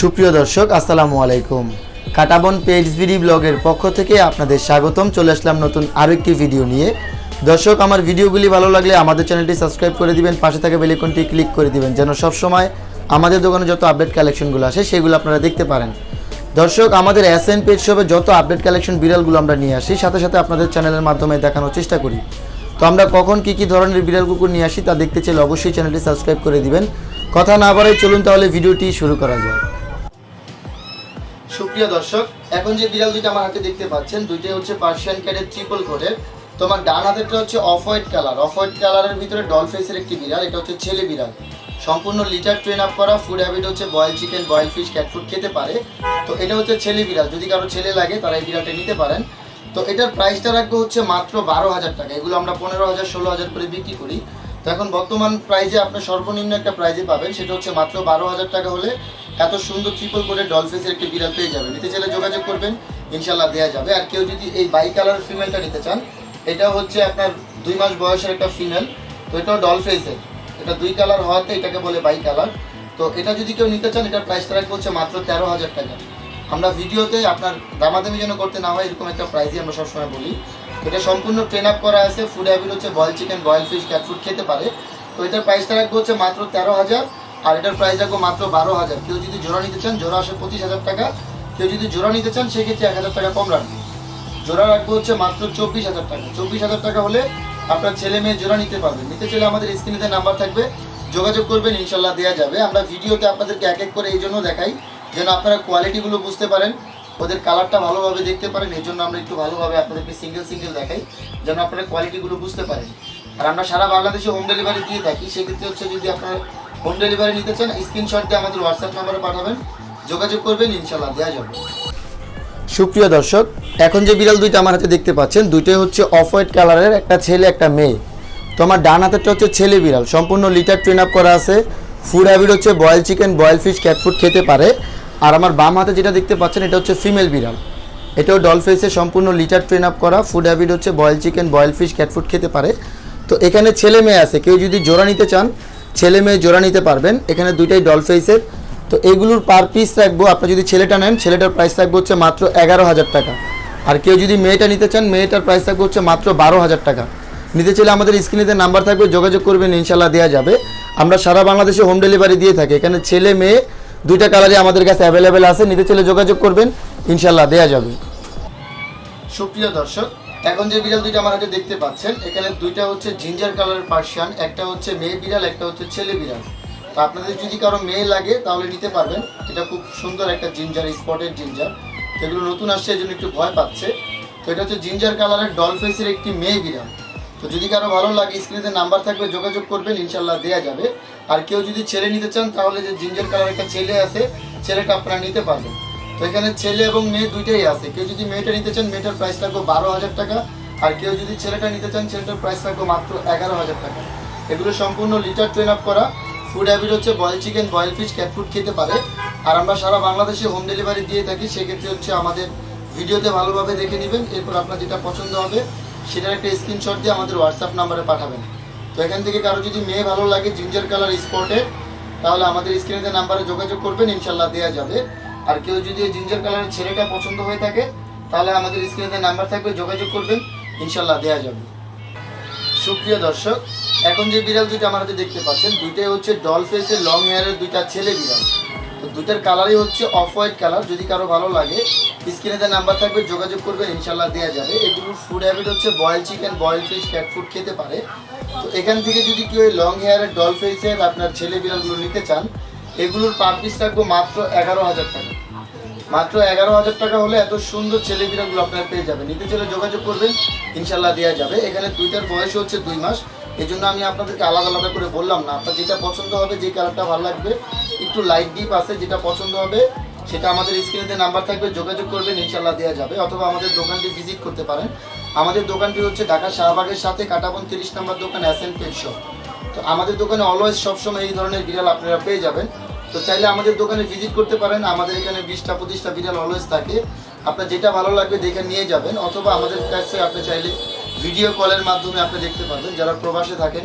সুপ্রিয় দর্শক, আসসালামু আলাইকুম। কাটাবন পেজ বিডি ব্লগের পক্ষ থেকে আপনাদের স্বাগতম। চলে আসলাম নতুন আরও একটি ভিডিও নিয়ে। দর্শক, আমার ভিডিওগুলি ভালো লাগলে আমাদের চ্যানেলটি সাবস্ক্রাইব করে দিবেন, পাশে থাকা বেলিকনটি ক্লিক করে দিবেন, যেন সবসময় আমাদের দোকানে যত আপডেট কালেকশনগুলো আসে, সেগুলো আপনারা দেখতে পারেন। দর্শক, আমাদের এস এন পেজ শপে যত আপডেট কালেকশন বিড়ালগুলো আমরা নিয়ে আসি, সাথে সাথে আপনাদের চ্যানেলের মাধ্যমে দেখানোর চেষ্টা করি। তো আমরা কখন কী কী ধরনের বিড়াল কুকুর নিয়ে আসি তা দেখতে চাইলে অবশ্যই চ্যানেলটি সাবস্ক্রাইব করে দিবেন। কথা না বাড়াই চলুন তাহলে ভিডিওটি শুরু করা যায় সুপ্রিয় দর্শক, এখন যে বিড়াল দুইটা আমার হাতে দেখতে পাচ্ছেন, দুইটাই হচ্ছে পার্সিয়ান ক্যাটের ট্রিপল কোডের তোমার ডান হাতেরটা হচ্ছে off white colour off white কালারের ভিতরে ডল ফেসের একটি বিড়াল, এটা হচ্ছে ছেলে বিড়াল। সম্পূর্ণ লিটার ট্রেন আপ করা ফুড হ্যাবিট হচ্ছে boil chicken boil fish cat food খেতে পারে। তো এটা হচ্ছে ছেলে বিড়াল। যদি কারও ছেলে লাগে, তারা এই বিড়ালটা নিতে পারেন। তো এটার প্রাইসটা রাখব হচ্ছে মাত্র বারো হাজার টাকা। এগুলো আমরা পনেরো হাজার, ষোলো হাজার করে বিক্রি করি। তো এখন বর্তমান প্রাইজে আপনি সর্বনিম্ন একটা প্রাইজে পাবেন। সেটা হচ্ছে মাত্র বারো হাজার টাকা হলে এত সুন্দর ট্রিপল করে ডলফিসের একটি বিড়াল পেয়ে যাবেন। নিতে চাইলে যোগাযোগ করবেন ইনশাল্লাহ দেওয়া যাবে। আর কেউ যদি এই বাই কালার ফিমেলটা নিতে চান, এটা হচ্ছে আপনার দুই মাস বয়সের একটা ফিমেল তো এটাও ডলফেসের এটা দুই কালার হওয়াতে এটাকে বলে বাই কালার তো এটা যদি কেউ নিতে চান, এটার প্রাইসটা রাখব হচ্ছে মাত্র তেরো হাজার টাকা। আমরা ভিডিওতে আপনার দামাদামি যেন করতে না হয়, এরকম একটা প্রাইসই আমরা সবসময় বলি। এটা সম্পূর্ণ ট্রেন আপ করা আছে। ফুড হ্যাবিট হচ্ছে boil chicken boil fish cat food খেতে পারে। তো এটার প্রাইসটা রাখব হচ্ছে মাত্র তেরো হাজার। আর এটার প্রাইস রাখব মাত্র বারো হাজার। কেউ যদি জোড়া নিতে চান, জোড়া আসে পঁচিশ হাজার টাকা। কেউ যদি জোড়া নিতে চান, সেক্ষেত্রে এক হাজার টাকা কম রাখবে। জোড়া রাখব হচ্ছে মাত্র চব্বিশ হাজার টাকা। চব্বিশ হাজার টাকা হলে আপনার ছেলে মেয়ে জোড়া নিতে পারবেন নিতে চাইলে আমাদের স্ক্রিনে নাম্বার থাকবে। যোগাযোগ করবেন, ইনশাল্লাহ দেওয়া যাবে। আমরা ভিডিওতে আপনাদেরকে এক এক করে এই জন্য দেখাই, যেন আপনারা কোয়ালিটিগুলো বুঝতে পারেন, ওদের কালারটা ভালোভাবে দেখতে পারেন। এই জন্য আমরা একটু ভালোভাবে আপনাদেরকে সিঙ্গেল সিঙ্গেল দেখাই, যেন আপনারা কোয়ালিটিগুলো বুঝতে পারেন। আর আমরা সারা বাংলাদেশে হোম ডেলিভারি দিয়ে থাকি, সেক্ষেত্রে হচ্ছে যদি আপনারা হোম ডেলিভারি নিতে চান, স্ক্রিনশট দিয়ে আমাদের হোয়াটসঅ্যাপ নাম্বারে পাঠাবেন। যোগাযোগ করবেন ইনশাল্লাহ দেওয়া যাবে। সুপ্রিয় দর্শক, এখন যে বিড়াল দুইটা আমার হাতে দেখতে পাচ্ছেন, দুইটাই হচ্ছে অফ হোয়াইট কালারের একটা ছেলে, একটা মেয়ে। তো আমার ডান হাতেরটা হচ্ছে ছেলে বিড়াল, সম্পূর্ণ লিটার ট্রেন আপ করা আছে। ফুড হ্যাবিট হচ্ছে boil chicken, boil fish, cat food খেতে পারে। আর আমার বাম হাতে যেটা দেখতে পাচ্ছেন, এটা হচ্ছে ফিমেল বিড়াল। এটাও ডল ফেসে সম্পূর্ণ লিটার ট্রেন আপ করা। ফুড হ্যাবিট হচ্ছে boil chicken, boil fish, cat food খেতে পারে। তো এখানে ছেলে মেয়ে আছে, কেউ যদি জোড়া নিতে চান ছেলে মেয়ে জোড়া নিতে পারবেন। এখানে দুইটাই ডল ফেসের তো এগুলোর পার পিস রাখব আপনি যদি ছেলেটা নেন, ছেলেটার প্রাইস রাখব হচ্ছে মাত্র এগারো হাজার টাকা। আর কেউ যদি মেয়েটা নিতে চান, মেয়েটার প্রাইস থাকবে হচ্ছে মাত্র বারো হাজার টাকা। নিতে চাইলে আমাদের স্ক্রিনেতে নাম্বার থাকবে, যোগাযোগ করবেন ইনশাল্লাহ দেওয়া যাবে। আমরা সারা বাংলাদেশে হোম ডেলিভারি দিয়ে থাকি। এখানে ছেলে, মেয়ে, দুইটা কালারই আমাদের কাছে অ্যাভেলেবেল আছে। নিতে চাইলে যোগাযোগ করবেন ইনশাল্লাহ দেওয়া যাবে। সুপ্রিয় দর্শক এখন যে বিড়াল দুইটা আমার হাতে দেখতে পাচ্ছেন, এখানে দুইটা হচ্ছে জিঞ্জার কালারের পার্সিয়ান একটা হচ্ছে মেয়ে বিড়াল, একটা হচ্ছে ছেলে বিড়াল। তো আপনাদের যদি কারও মেয়ে লাগে, তাহলে নিতে পারবেন। এটা খুব সুন্দর একটা জিঞ্জার স্পটের জিঞ্জার এগুলো নতুন আসছে এই জন্য একটু ভয় পাচ্ছে। তো এটা হচ্ছে জিঞ্জার কালারের ডল ফেসের একটি মেয়ে বিড়াল। তো যদি কারও ভালো লাগে স্ক্রিনে নাম্বার থাকবে, যোগাযোগ করবেন ইনশাল্লাহ দেওয়া যাবে। আর কেউ যদি ছেলে নিতে চান, তাহলে যে জিঞ্জার কালার একটা ছেলে আছে, ছেলেটা আপনারা নিতে পারবেন। তো এখানে ছেলে এবং মেয়ে দুইটাই আছে। কেউ যদি মেয়েটা নিতে চান, মেয়েটার প্রাইস থাকবে বারো হাজার টাকা। আর কেউ যদি ছেলেটা নিতে চান, ছেলেটার প্রাইস থাকবে মাত্র এগারো হাজার টাকা। এগুলো সম্পূর্ণ লিটার ট্রেন আপ করা। ফুড হ্যাবিট হচ্ছে boil chicken boil fish cat food খেতে পারে। আর আমরা সারা বাংলাদেশে হোম ডেলিভারি দিয়ে থাকি, সেক্ষেত্রে হচ্ছে আমাদের ভিডিওতে ভালোভাবে দেখে নেবেন। এরপর আপনার যেটা পছন্দ হবে, সেটার একটা স্ক্রিনশট দিয়ে আমাদের হোয়াটসঅ্যাপ নাম্বারে পাঠাবেন। তো এখান থেকে কারও যদি মেয়ে ভালো লাগে জিঞ্জার কালার স্পটে তাহলে আমাদের স্ক্রিনে নাম্বারে যোগাযোগ করবেন, ইনশাল্লাহ দেওয়া যাবে। আর কেউ যদি জিঞ্জার কালারের ছেলেটা পছন্দ হয়ে থাকে, তাহলে আমাদের স্ক্রিনে নাম্বার থাকবে, যোগাযোগ করবেন, ইনশাল্লাহ দেওয়া যাবে। সুপ্রিয় দর্শক, এখন যে বিড়াল দুইটা আমার হাতে দেখতে পাচ্ছেন, দুইটাই হচ্ছে ডল ফেসের লং হেয়ারের দুইটা ছেলে বিড়াল। তো দুইটার কালারই হচ্ছে অফ হোয়াইট কালার যদি কারও ভালো লাগে স্ক্রিনে নাম্বার থাকবে, যোগাযোগ করবেন, ইনশাল্লাহ দেওয়া যাবে। এগুলোর ফুড হ্যাবিট হচ্ছে boil chicken boil fish cat food খেতে পারে। তো এখান থেকে যদি কেউ লং হেয়ারের ডল ফেসের আপনার ছেলে বিড়ালগুলো নিতে চান এগুলোর পার পিস রাখব মাত্র এগারো হাজার টাকা। মাত্র এগারো হাজার টাকা হলে এত সুন্দর ছেলে বিড়ালগুলো আপনারা পেয়ে যাবেন। নিতে চাইলে যোগাযোগ করবেন ইনশাল্লাহ দেওয়া যাবে। এখানে দুইটার বয়স হচ্ছে দুই মাস। এই জন্য আমি আপনাদেরকে আলাদা আলাদা করে বললাম না, আপনার যেটা পছন্দ হবে, যে কালারটা ভালো লাগবে, একটু লাইট ডিপ আছে, যেটা পছন্দ হবে, সেটা আমাদের স্ক্রিনে নাম্বার থাকবে, যোগাযোগ করবেন ইনশাল্লাহ দেওয়া যাবে। অথবা আমাদের দোকানটি ভিজিট করতে পারেন। আমাদের দোকানটি হচ্ছে ঢাকা শাহবাগের সাথে কাটাবন তিরিশ নম্বর দোকান এন পেট শপ তো আমাদের দোকানে অলওয়েজ সবসময় এই ধরনের বিড়াল আপনারা পেয়ে যাবেন। তো চাইলে আমাদের দোকানে ভিজিট করতে পারেন। আমাদের এখানে বিশটা, পঁচিশটা বিড়াল অলওয়েজ থাকে। আপনার যেটা ভালো লাগবে দেখে নিয়ে যাবেন, অথবা আমাদের কাছে আপনি চাইলে ভিডিও কলের মাধ্যমে আপনি দেখতে পারবেন। যারা প্রবাসে থাকেন,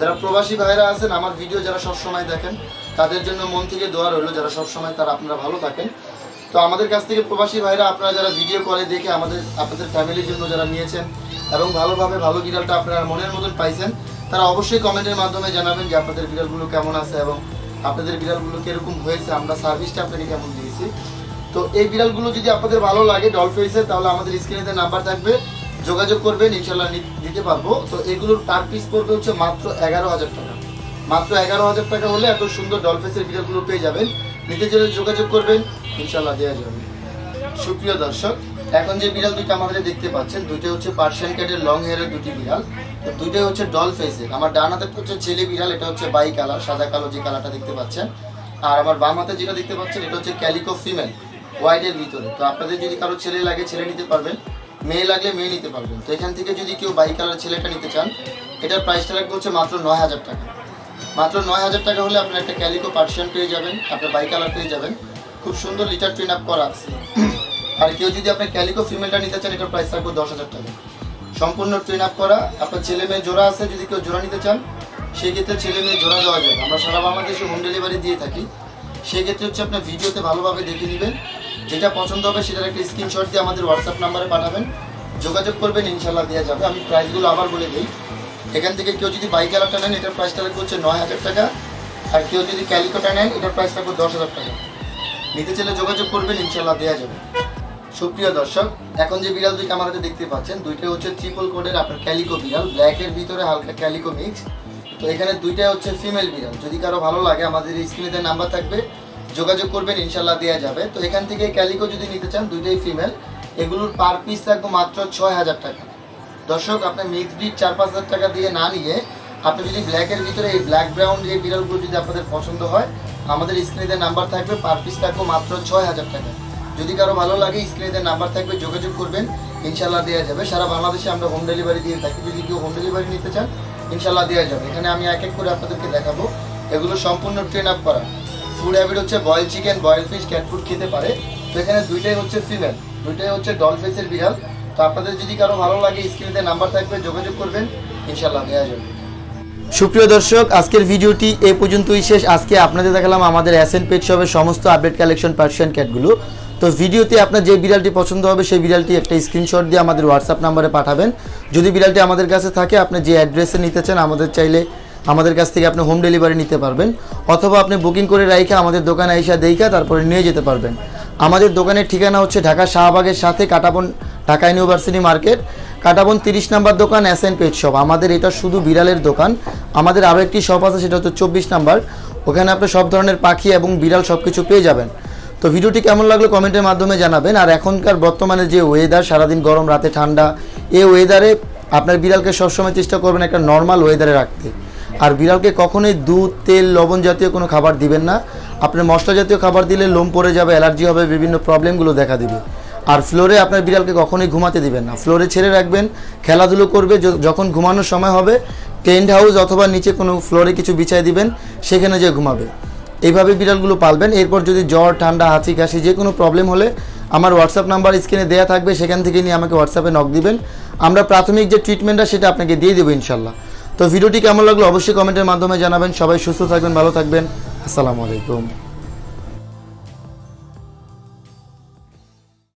যারা প্রবাসী ভাইরা আছেন, আমার ভিডিও যারা সবসময় দেখেন, তাদের জন্য মন থেকে দোয়া রইল, যারা সবসময় তারা আপনারা ভালো থাকেন। তো আমাদের কাছ থেকে প্রবাসী ভাইরা আপনারা যারা ভিডিও কলে দেখে আমাদের, আপনাদের ফ্যামিলির জন্য যারা নিয়েছেন, এবং ভালোভাবে ভালো বিড়ালটা আপনারা মনের মতন পাইছেন, তারা অবশ্যই কমেন্টের মাধ্যমে জানাবেন যে আপনাদের বিড়ালগুলো কেমন আছে, এবং আপনাদের বিড়ালগুলো কীরকম হয়েছে, আমরা সার্ভিসটা আপনাকে কেমন দিয়েছি। তো এই বিড়ালগুলো যদি আপনাদের ভালো লাগে ডলফেসের তাহলে আমাদের স্ক্রিনে নাম্বার থাকবে, যোগাযোগ করবেন ইনশাল্লাহ দিতে পারব। তো এগুলোর পার পিস পড়বে হচ্ছে মাত্র এগারো হাজার টাকা। মাত্র এগারো হাজার টাকা হলে এত সুন্দর ডলফেসের বিড়ালগুলো পেয়ে যাবেন। নিতে চাইলে যোগাযোগ করবেন ইনশাল্লাহ দেওয়া যাবে। সুপ্রিয় দর্শক, এখন যে বিড়াল দুটো আমাদের দেখতে পাচ্ছেন দুটো হচ্ছে পার্সিয়ান ক্যাটের লং হেয়ারের দুটি বিড়াল। তো দুটোই হচ্ছে ডল ফেসের আমার ডান হাতে হচ্ছে ছেলে বিড়াল, এটা হচ্ছে বাই কালার, সাদা কালো যে কালারটা দেখতে পাচ্ছেন। আর আমার বাম হাতে যেটা দেখতে পাচ্ছেন, এটা হচ্ছে ক্যালিকো ফিমেল হোয়াইটের ভিতরে। তো আপনাদের যদি কারও ছেলে লাগে, ছেলে নিতে পারবেন। মেয়ে লাগলে মেয়ে নিতে পারবেন। তো এখান থেকে যদি কেউ বাই কালার ছেলেটা নিতে চান, এটার প্রাইসটা লাগবে হচ্ছে মাত্র নয় হাজার টাকা। মাত্র নয় হাজার টাকা হলে আপনার একটা ক্যালিকো পার্সিয়ান পেয়ে যাবেন, আপনার বাই কালার পেয়ে যাবেন। খুব সুন্দর লিটার ট্রেন আপ করা আছে। আর কেউ যদি আপনার ক্যালিকো ফিমেলটা নিতে চান, এটার প্রাইস রাখব দশ হাজার টাকা। সম্পূর্ণ ট্রেন আপ করা। আপনার ছেলে মেয়ে জোড়া আছে, যদি কেউ জোড়া নিতে চান সেই ক্ষেত্রে ছেলে মেয়ে জোড়া দেওয়া যাবে। আমরা সারা বাংলাদেশে হোম ডেলিভারি দিয়ে থাকি। সেই ক্ষেত্রে হচ্ছে আপনার ভিডিওতে ভালোভাবে দেখে নেবেন। যেটা পছন্দ হবে সেটার একটা স্ক্রিনশট দিয়ে আমাদের হোয়াটসঅ্যাপ নাম্বারে পাঠাবেন। যোগাযোগ করবেন ইনশাল্লাহ দেওয়া যাবে। আমি প্রাইসগুলো আবার বলে দিই। এখান থেকে কেউ যদি বাইক কালারটা নেন, এটার প্রাইসটা রাখব হচ্ছে নয় হাজার টাকা। আর কেউ যদি ক্যালিকোটা নেন, এটার প্রাইস রাখব দশ হাজার টাকা। নিতে চাইলে যোগাযোগ করবেন ইনশাল্লাহ দেওয়া যাবে। সুপ্রিয় দর্শক, এখন যে বিড়াল দুইটা আমার হাতে দেখতে পাচ্ছেন, দুইটা হচ্ছে ট্রিপল কোডের আপনার ক্যালিকো বিড়াল ব্ল্যাকের ভিতরে হালকা ক্যালিকো মিক্স তো এখানে দুইটা হচ্ছে ফিমেল বিড়াল। যদি কারও ভালো লাগে, আমাদের স্ক্রিনে নাম্বার থাকবে, যোগাযোগ করবেন ইনশাল্লাহ দেওয়া যাবে। তো এখান থেকে ক্যালিকো যদি নিতে চান, দুইটাই ফিমেল এগুলোর পার পিস থাকবে মাত্র ছয় হাজার টাকা। দর্শক আপনি মিক্স ব্রিড চার পাঁচ হাজার টাকা দিয়ে না নিয়ে, আপনি যদি ব্ল্যাকের ভিতরে এই ব্ল্যাক ব্রাউন যে বিড়ালগুলো যদি আপনাদের পছন্দ হয়, আমাদের স্ক্রিনে নাম্বার থাকবে পার পিস থাকবে মাত্র ছয় হাজার টাকা। যদি কারও ভালো লাগে, স্ক্রিনে নাম্বার থাকবে, যোগাযোগ করবেন। ইনশাল্লাহ দেওয়া যাবে। সারা বাংলাদেশে আমরা হোম ডেলিভারি দিয়ে থাকি। যদি কেউ হোম ডেলিভারি নিতে চান ইনশাল্লাহ দেওয়া যাবে। এখানে আমি এক এক করে আপনাদেরকে দেখাবো। এগুলো সম্পূর্ণ ট্রেন আপ করা। ফুড হ্যাবিট হচ্ছে boil chicken boil fish cat food খেতে পারে। তো এখানে দুইটাই হচ্ছে ফিমেল দুইটাই হচ্ছে ডল ফেসের বিড়াল। তো আপনাদের যদি কারও ভালো লাগে, স্ক্রিনে নাম্বার থাকবে, যোগাযোগ করবেন। ইনশাল্লাহ দেওয়া যাবে। সুপ্রিয় দর্শক, আজকের ভিডিওটি এ পর্যন্তই শেষ। আজকে আপনাদের দেখালাম আমাদের অ্যাসেন্ট পেট শপের সমস্ত আপডেট কালেকশন পার্সিয়ান ক্যাটগুলো তো ভিডিওতে আপনার যে বিড়ালটি পছন্দ হবে, সেই বিড়ালটি একটা স্ক্রিনশট দিয়ে আমাদের হোয়াটসঅ্যাপ নাম্বারে পাঠাবেন। যদি বিড়ালটি আমাদের কাছে থাকে, আপনি যে অ্যাড্রেসে নিতে চান, আমাদের চাইলে আমাদের কাছ থেকে আপনি হোম ডেলিভারি নিতে পারবেন। অথবা আপনি বুকিং করে রাইখে আমাদের দোকানে আইসা দেখা তারপরে নিয়ে যেতে পারবেন। আমাদের দোকানের ঠিকানা হচ্ছে ঢাকা শাহবাগের সাথে কাটাবন, ঢাকা ইউনিভার্সিটি মার্কেট কাটাবন তিরিশ নাম্বার দোকান এস এন পেট শপ আমাদের এটা শুধু বিড়ালের দোকান। আমাদের আরও একটি শপ আছে, সেটা হচ্ছে চব্বিশ নাম্বার। ওখানে আপনি সব ধরনের পাখি এবং বিড়াল সব কিছু পেয়ে যাবেন। তো ভিডিওটি কেমন লাগল কমেন্টের মাধ্যমে জানাবেন। আর এখনকার বর্তমানে যে ওয়েদার সারাদিন গরম, রাতে ঠান্ডা এই ওয়েদারে আপনার বিড়ালকে সবসময় চেষ্টা করবেন একটা নর্মাল ওয়েদারে রাখতে। আর বিড়ালকে কখনোই দুধ, তেল, লবণ জাতীয় কোনো খাবার দিবেন না। আপনি মশলা জাতীয় খাবার দিলে লোম পড়ে যাবে, অ্যালার্জি হবে, বিভিন্ন প্রবলেমগুলো দেখা দিবে। আর ফ্লোরে আপনার বিড়ালকে কখনোই ঘুমাতে দিবেন না। ফ্লোরে ছেড়ে রাখবেন, খেলাধুলো করবে যখন ঘুমানোর সময় হবে, টেন্ট হাউস অথবা নিচে কোনো ফ্লোরে কিছু বিছাই দিবেন, সেখানে যে ঘুমাবে। এইভাবে বিড়ালগুলো পালবেন। এরপর যদি জ্বর, ঠান্ডা, হাঁচি, কাশি যে কোনো প্রবলেম হলে আমার হোয়াটসঅ্যাপ নাম্বার স্ক্রিনে দেওয়া থাকবে, সেখান থেকে নিয়ে আমাকে হোয়াটসঅ্যাপে নক দিবেন। আমরা প্রাথমিক যে ট্রিটমেন্টটা সেটা আপনাকে দিয়ে দেবো ইনশাল্লাহ তো ভিডিওটি কেমন লাগল অবশ্যই কমেন্টের মাধ্যমে জানাবেন। সবাই সুস্থ থাকবেন, ভালো থাকবেন। আসসালামু আলাইকুম।